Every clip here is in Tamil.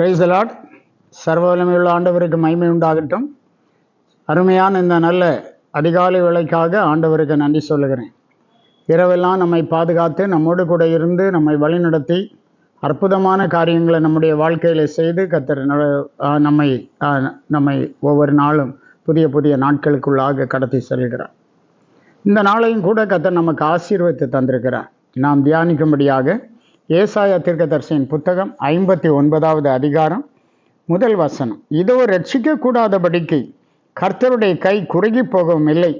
பிரைஸ் லாட் சர்வவலமையுள்ள ஆண்டவருக்கு மகிமை உண்டாகட்டும். அருமையான இந்த நல்ல அதிகாலை விலைக்காக ஆண்டவருக்கு நன்றி சொல்லுகிறேன். இரவெல்லாம் நம்மை பாதுகாத்து நம்மோடு கூட இருந்து நம்மை வழிநடத்தி அற்புதமான காரியங்களை நம்முடைய வாழ்க்கையில் செய்து கத்தர் நம்மை நம்மை ஒவ்வொரு நாளும் புதிய புதிய நாட்களுக்குள்ளாக கடத்தி செல்கிறார். இந்த நாளையும் கூட கத்தர் நமக்கு ஆசீர்வத்தை தந்திருக்கிறார். நாம் தியானிக்கும்படியாக ஏசாய தீர்க்கதர்சியின் புத்தகம் ஐம்பத்தி ஒன்பதாவது அதிகாரம் முதல் வசனம். இதோ ரட்சிக்கக்கூடாதபடிக்கு கர்த்தருடைய கை குறுகி போகவும் இல்லை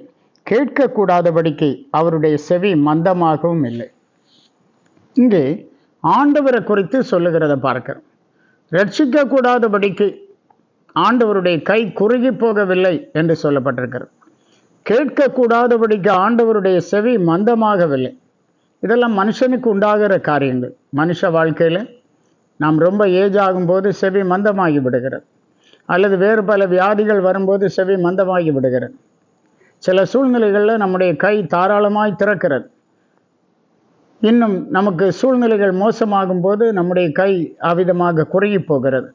கேட்கக்கூடாதபடிக்கு அவருடைய செவி மந்தமாகவும் இல்லை. இங்கே ஆண்டவரை குறித்து சொல்லுகிறத பார்க்கிறோம். ரட்சிக்கக்கூடாதபடிக்கு ஆண்டவருடைய கை குறுகி போகவில்லை என்று சொல்லப்பட்டிருக்கிறது. கேட்கக்கூடாதபடிக்கு ஆண்டவருடைய செவி மந்தமாகவில்லை. இதெல்லாம் மனுஷனுக்கு உண்டாகிற காரியங்கள். மனுஷ வாழ்க்கையில் நாம் ரொம்ப ஏஜ் ஆகும்போது செவி மந்தமாகி விடுகிறது. அல்லது வேறு பல வியாதிகள் வரும்போது செவி மந்தமாகி விடுகிறது. சில சூழ்நிலைகளில் நம்முடைய கை தாராளமாய் திறக்கிறது. இன்னும் நமக்கு சூழ்நிலைகள் மோசமாகும் போது நம்முடைய கை அவிதமாக குறுகி போகிறது.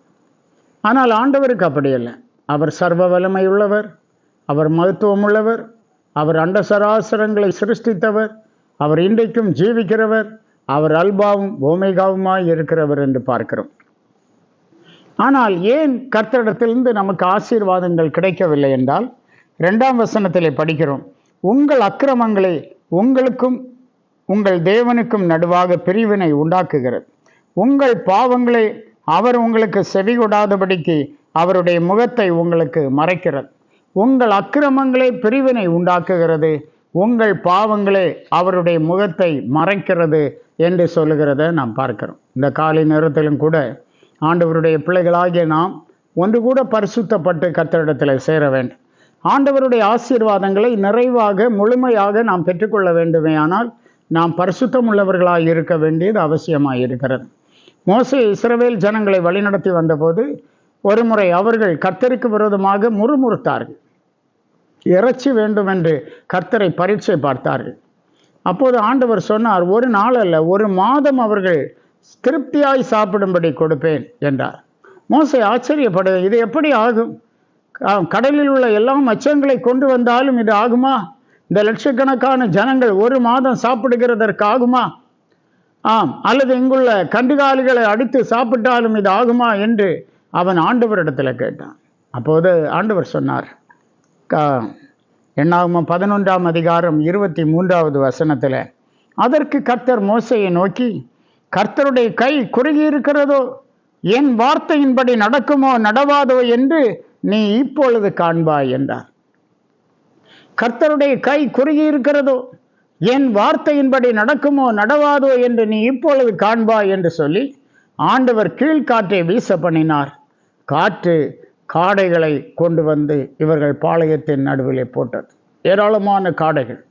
ஆனால் ஆண்டவருக்கு அப்படி இல்லை. அவர் சர்வ வலிமை உள்ளவர் அவர் மகத்துவம் உள்ளவர் அவர் அண்ட சராசரங்களை சிருஷ்டித்தவர் அவர் இன்றைக்கும் ஜீவிக்கிறவர் அவர் அல்பாவும் ஓமேகாவுமாய் இருக்கிறவர் என்று பார்க்கிறோம். ஆனால் ஏன் கர்த்தரிடத்திலிருந்து நமக்கு ஆசீர்வாதங்கள் கிடைக்கவில்லை என்றால் ரெண்டாம் வசனத்திலே படிக்கிறோம் உங்கள் அக்கிரமங்களே உங்களுக்கும் உங்கள் தேவனுக்கும் நடுவாக பிரிவினை உண்டாக்குகிறது. உங்கள் பாவங்களே அவர் உங்களுக்கு செவி கொடாதபடிக்கு அவருடைய முகத்தை உங்களுக்கு மறைக்கிறது. உங்கள் அக்கிரமங்களே பிரிவினை உண்டாக்குகிறது. உங்கள் பாவங்களே அவருடைய முகத்தை மறைக்கிறது என்று சொல்லுகிறத நாம் பார்க்கிறோம். இந்த காலை நேரத்திலும் கூட ஆண்டவருடைய பிள்ளைகளாகிய நாம் ஒன்று கூட பரிசுத்தப்பட்டு கத்தரிடத்தில் சேர வேண்டும். ஆண்டவருடைய ஆசீர்வாதங்களை நிறைவாக முழுமையாக நாம் பெற்றுக்கொள்ள வேண்டுமே. ஆனால் நாம் பரிசுத்தம் உள்ளவர்களாக இருக்க வேண்டியது அவசியமாக இருக்கிறது. மோசே இஸ்ரவேல் ஜனங்களை வழிநடத்தி வந்தபோது ஒருமுறை அவர்கள் கத்தருக்கு விரோதமாக முறுமுறுத்தார்கள். இறைச்சி வேண்டும் என்று கர்த்தரை பரீட்சை பார்த்தார்கள். அப்போது ஆண்டவர் சொன்னார் ஒரு நாள் அல்ல ஒரு மாதம் அவர்கள் திருப்தியாய் சாப்பிடும்படி கொடுப்பேன் என்றார். மோசை ஆச்சரியப்படு இது எப்படி ஆகும்? கடலில் உள்ள எல்லா மச்சங்களை கொண்டு வந்தாலும் இது ஆகுமா? இந்த லட்சக்கணக்கான ஜனங்கள் ஒரு மாதம் சாப்பிடுகிறதற்கு ஆகுமா? ஆம் அல்லது இங்குள்ள கண்டுகாலிகளை அடித்து சாப்பிட்டாலும் இது ஆகுமா? என்று அவன் ஆண்டவரிடத்தில் கேட்டான். அப்போது ஆண்டவர் சொன்னார் க- எண்ணாகமம் பதினொன்றாம் அதிகாரம் இருபத்தி மூன்றாவது வசனத்தில். அதற்கு கர்த்தர் மோசையை நோக்கி கர்த்தருடைய கை குறுகி இருக்கிறதோ என் வார்த்தையின்படி நடக்குமோ நடவாதோ என்று நீ இப்பொழுது காண்பாய் என்றார். கர்த்தருடைய கை குறுகி இருக்கிறதோ என் வார்த்தையின்படி நடக்குமோ நடவாதோ என்று நீ இப்பொழுது காண்பாய் என்று சொல்லி ஆண்டவர் கீழ்காற்றை வீச பண்ணினார் காற்று காடைகளை கொண்டு வந்து இவர்கள் பாளையத்தின் நடுவிலே போட்டது. ஏராளமான காடைகள்.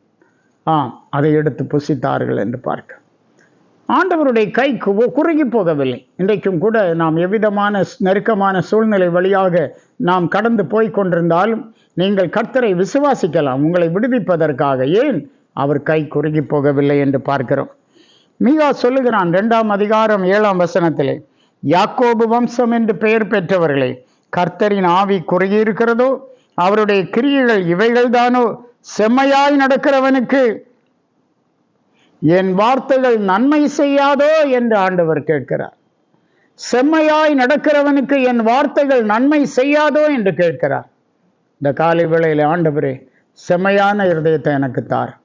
ஆம் அதை எடுத்து புசித்தார்கள் என்று பார்க்க. ஆண்டவருடைய கை கு- குறுகி போகவில்லை. இன்றைக்கும் கூட நாம் எவ்விதமான நெருக்கமான சூழ்நிலை வழியாக நாம் கடந்து போய் கொண்டிருந்தாலும் நீங்கள் கர்த்தரை விசுவாசிக்கலாம். உங்களை விடுவிப்பதற்காக ஏன் அவர் கை குறுகி போகவில்லை என்று பார்க்கிறோம். மீகா சொல்லுகிறான் இரண்டாம் அதிகாரம் ஏழாம் வசனத்திலே யாக்கோபு வம்சம் என்று பெயர் பெற்றவர்களே கர்த்தரின் ஆவி குறையிருக்கிறதோ அவருடைய கிரியைகள் இவைகள்தானோ? செம்மையாய் நடக்கிறவனுக்கு என் வார்த்தைகள் நன்மை செய்யாதோ என்று ஆண்டவர் கேட்கிறார். செம்மையாய் நடக்கிறவனுக்கு என் வார்த்தைகள் நன்மை செய்யாதோ என்று கேட்கிறார். இந்த காலை வேளையில் ஆண்டவரே செம்மையான இருதயத்தை எனக்கு தார்.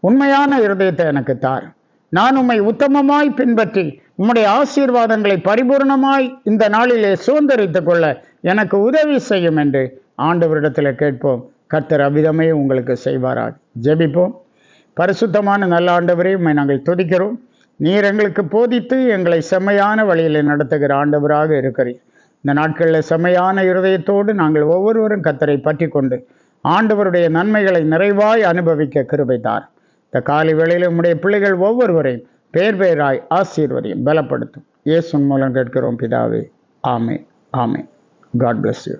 உண்மையான இருதயத்தை எனக்கு தார். நான் உம்மை உத்தமமாய் பின்பற்றி உம்முடைய ஆசீர்வாதங்களை பரிபூர்ணமாய் இந்த நாளிலே சுதந்திரித்து கொள்ள எனக்கு உதவி செய்யும் என்று ஆண்டவரிடத்தில் கேட்போம். கர்த்தர் அவ்விதமே உங்களுக்கு செய்வாராக. ஜெபிப்போம். பரிசுத்தமான நல்ல ஆண்டவரே உண்மை நாங்கள் துதிக்கிறோம். நீர் எங்களுக்கு போதித்து எங்களை செம்மையான வழியில் நடத்துகிற ஆண்டவராக இருக்கிறீர். இந்த நாட்களில் செம்மையான இருதயத்தோடு நாங்கள் ஒவ்வொருவரும் கத்தரை பற்றி கொண்டு ஆண்டவருடைய நன்மைகளை நிறைவாய் அனுபவிக்க கிருபைத்தார் இந்த காலை வேளையில் உம்முடைய பிள்ளைகள் ஒவ்வொருவரையும் பேர் பெயராய் ஆசீர்வதியும் பலப்படுத்தும். இயேசுன் மூலம் கேட்கிறோம் பிதாவே. ஆமே ஆமே காட் பிளஸ் யூ